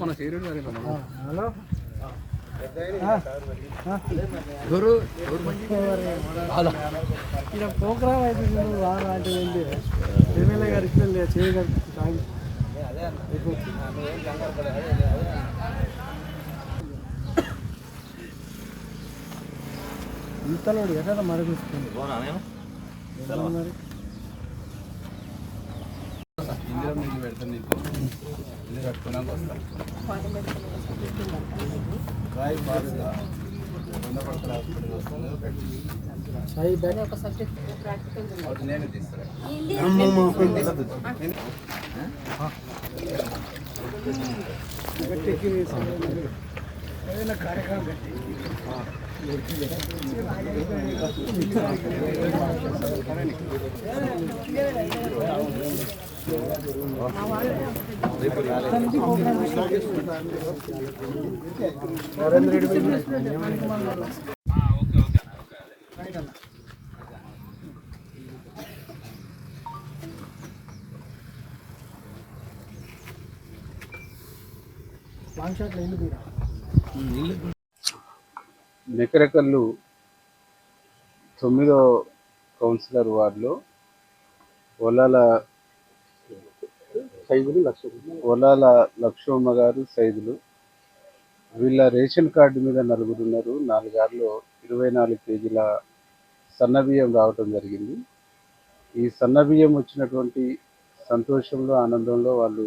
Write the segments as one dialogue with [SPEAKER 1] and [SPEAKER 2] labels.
[SPEAKER 1] మన
[SPEAKER 2] హలో?
[SPEAKER 1] గురు
[SPEAKER 2] ఇక్కడ ప్రోగ్రామ్ అయితే ఏంటి ఎమ్మెల్యే గారు ఇట్లా చేయగలి థ్యాంక్ ఇంతలోడు ఎక్కడ మరగిస్తుంది. మరి
[SPEAKER 1] ఇందులో మీకు పెడతాను నీకు. ఇల్లు కట్టుకున్నాక వస్తాను రాయి బాగా వంద హాస్పిటల్ వస్తాను నేను
[SPEAKER 2] ఏదైనా కార్యక్రమం నరేంద్ర రెడ్డి
[SPEAKER 1] నెకరెకల్లు తొమ్మిదో కౌన్సిలర్ వార్డులో ఒలాల సైదులు లక్ష ఒలాల లక్ష్మమ్మ గారు సైదులు వీళ్ళ రేషన్ కార్డు మీద నలుగురు ఉన్నారు. నాలుగారులో ఇరవై నాలుగు కేజీల సన్నబియ్యం రావటం జరిగింది. ఈ సన్నబియ్యం వచ్చినటువంటి సంతోషంలో ఆనందంలో వాళ్ళు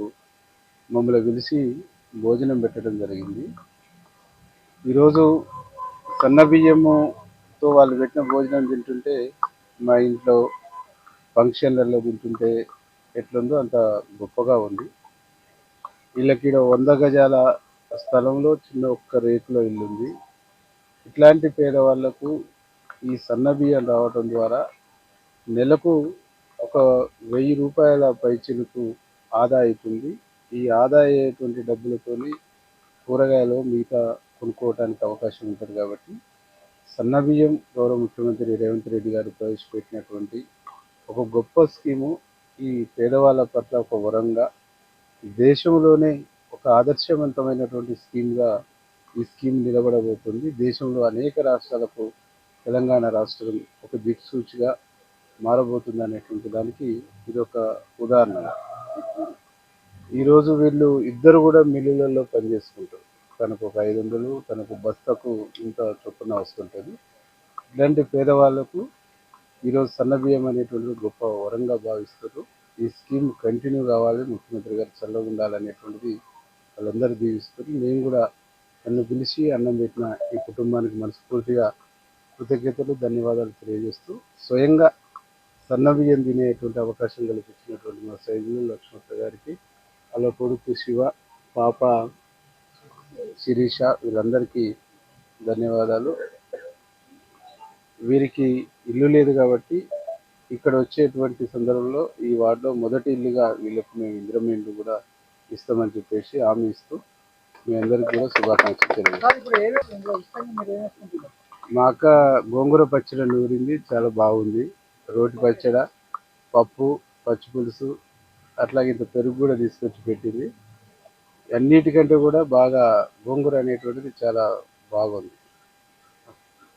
[SPEAKER 1] మమ్మల్ని పిలిచి భోజనం పెట్టడం జరిగింది. ఈరోజు సన్న బియ్యముతో వాళ్ళు పెట్టిన భోజనం తింటుంటే మా ఇంట్లో ఫంక్షన్లలో తింటుంటే ఎట్లుందో అంత గొప్పగా ఉంది. వీళ్ళకి వంద గజాల స్థలంలో చిన్న ఒక్క రేకులో ఇల్లుంది. ఇట్లాంటి పేదవాళ్ళకు ఈ సన్న బియ్యం రావటం ద్వారా నెలకు ఒక వెయ్యి రూపాయల పైచిలకు ఆదా అవుతుంది. ఈ ఆదా అయ్యేటువంటి డబ్బులతోని కూరగాయలు మిగతా కొనుక్కోవడానికి అవకాశం ఉంటుంది కాబట్టి సన్నబియ్యం గౌరవ ముఖ్యమంత్రి రేవంత్ రెడ్డి గారు ప్రవేశపెట్టినటువంటి ఒక గొప్ప స్కీము ఈ పేదవాళ్ళ పట్ల ఒక వరంగా దేశంలోనే ఒక ఆదర్శవంతమైనటువంటి స్కీమ్గా ఈ స్కీమ్ నిలబడబోతుంది. దేశంలో అనేక రాష్ట్రాలకు తెలంగాణ రాష్ట్రం ఒక దిక్సూచిగా మారబోతుంది అనేటువంటి దానికి ఇది ఒక ఉదాహరణ. ఈరోజు వీళ్ళు ఇద్దరు కూడా మిల్లులలో పనిచేసుకుంటారు. తనకు ఒక ఐదు వందలు తనకు బస్తకు ఇంత చొప్పున వస్తుంటుంది. ఇలాంటి పేదవాళ్ళకు ఈరోజు సన్నబియ్యం అనేటువంటిది గొప్ప వరంగా భావిస్తారు ఈ స్కీమ్ కంటిన్యూ కావాలి ముఖ్యమంత్రి గారు చల్లగా ఉండాలనేటువంటిది వాళ్ళందరూ దీవిస్తారు నేను కూడా నన్ను పిలిచి అన్నం పెట్టిన ఈ కుటుంబానికి మనస్ఫూర్తిగా కృతజ్ఞతలు ధన్యవాదాలు తెలియజేస్తూ స్వయంగా సన్నబియ్యం తినేటువంటి అవకాశం కల్పించినటువంటి మా సైజులు లక్ష్మణ గారికి వాళ్ళ కొడుకు శివ పాప శిరీష వీళ్ళందరికీ ధన్యవాదాలు. వీరికి ఇల్లు లేదు కాబట్టి ఇక్కడ వచ్చేటువంటి సందర్భంలో ఈ వార్డులో మొదటి ఇల్లుగా వీళ్ళకు మేము ఇంద్రమ ఇల్లు కూడా ఇస్తామని చెప్పేసి హామీ ఇస్తూ మీ అందరికీ కూడా శుభాకాంక్షలు మా అక్క గోంగూర పచ్చడి నూరింది చాలా బాగుంది. రోటి పచ్చడ పప్పు పచ్చి పులుసు అట్లాగే ఇంత పెరుగు కూడా తీసుకొచ్చి పెట్టింది. అన్నిటికంటే కూడా బాగా గోంగూర అనేటువంటిది చాలా బాగుంది.